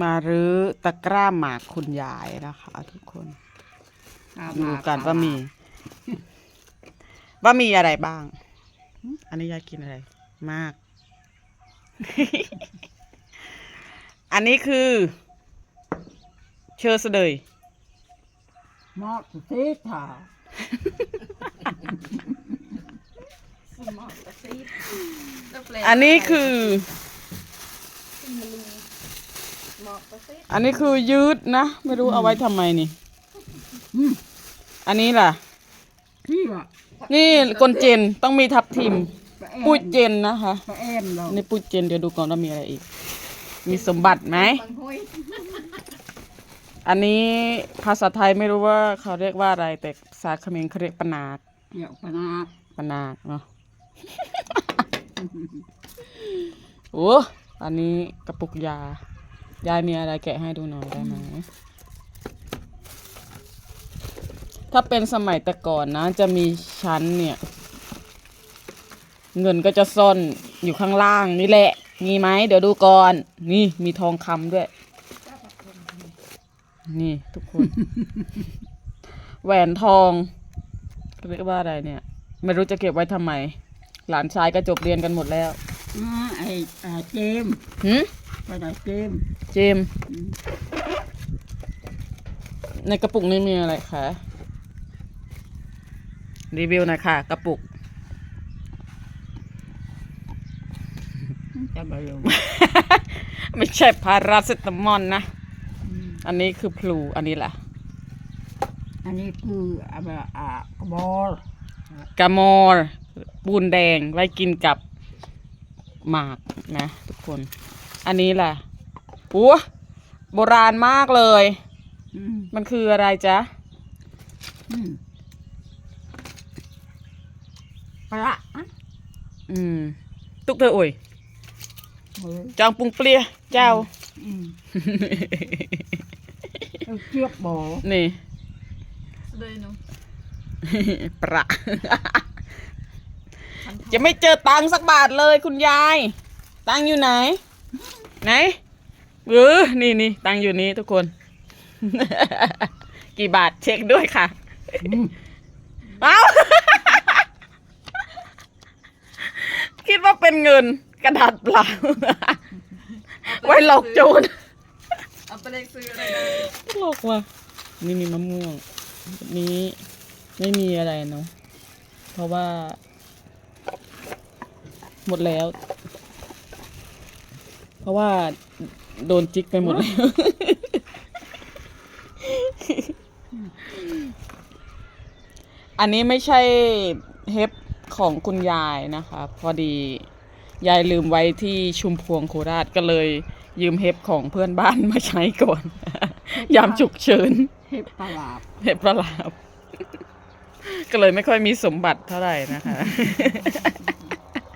มารื้อตะกร้าหมากคุณยายนะคะ ทุกคน ดูกันว่ามี ว่ามีอะไรบ้าง อันนี้ยายกินอะไร มาก อันนี้คือ เชอร์สเดยมอสซีถาอันนี้คือ อันนี้คือยืดนะ ไม่รู้เอาไว้ทำไมนี่ อันนี้ล่ะ พี่ว่ะนี่กลเจนต้องมีทับทิมปะแอนปุ้ยเจนนะคะปะแอนเรานี่ปุ้ยเจนเดี๋ยวดูก่อนว่ามีอะไรอีก มีสมบัติไหมอันนี้ภาษาไทยไม่รู้ว่าเขาเรียกว่าอะไร แต่ภาษาเขมรเขาเรียกปนาดเกี่ยวปะนาดปนาดเนาะ โอ้อันนี้กระปุกยา ยายมีอะไรแกะให้ดูหน่อยได้ไหม ถ้าเป็นสมัยแต่ก่อนนะ จะมีชั้นเนี่ย เงินก็จะซ่อนอยู่ข้างล่างนี่แหละ มีไหม เดี๋ยวดูก่อน นี่มีทองคำด้วย นี่ทุกคน แหวนทองเรียกว่าอะไรเนี่ย ไม่รู้จะเก็บไว้ทำไม หลานชายก็จบเรียนกันหมดแล้วอ่าไอ้ไอ้เจมส์หืม ไปไหนเจมส์เจมส์ในกระปุกนี้มีอะไรคะรีวิวหน่อยค่ะ กระปุก จะไปลงไม่ใช่พาราเซตามอลนะอันนี้คือพลูอันนี้ล่ะอันนี้คืออะไรอะกระบอลกามอร์ปูนแดงไว้กินกับหมากนะ ทุกคน อันนี้ล่ะโอ้โบราณมากเลย อืมมันคืออะไรจ๊ะ อืมปลาอะอืม ตุกเธอโอ้ยเออจองปุงเปลียเจ้า อืมเอาเชือกบอนี่ เลยหนูประจะไม่เจอตังค์สักบาทเลยคุณยาย ตังค์อยู่ไหน ไหนเออนี่นี่ตังค์อยู่นี้ทุกคน กี่บาทเช็คด้วยค่ะอืมเอ้าคิดว่าเป็นเงินกระดาษเปล่า ไว้หลอกโจรเอาไปเลขซื้ออะไรได้หลอกว่ะนี่มีมะม่วง นี้ไม่มีอะไรเนาะเพราะว่า หมดแล้ว เพราะว่าโดนจิกไปหมดแล้ว อันนี้ไม่ใช่เฮปของคุณยายนะคะ พอดียายลืมไว้ที่ชุมพวงโคราชก็เลย ยืมเฮปของเพื่อนบ้านมาใช้ก่อน ยามฉุกเฉิน เห็บประหลาดเห็บประหลาดก็เลยไม่ค่อยมีสมบัติเท่าไหร่นะคะ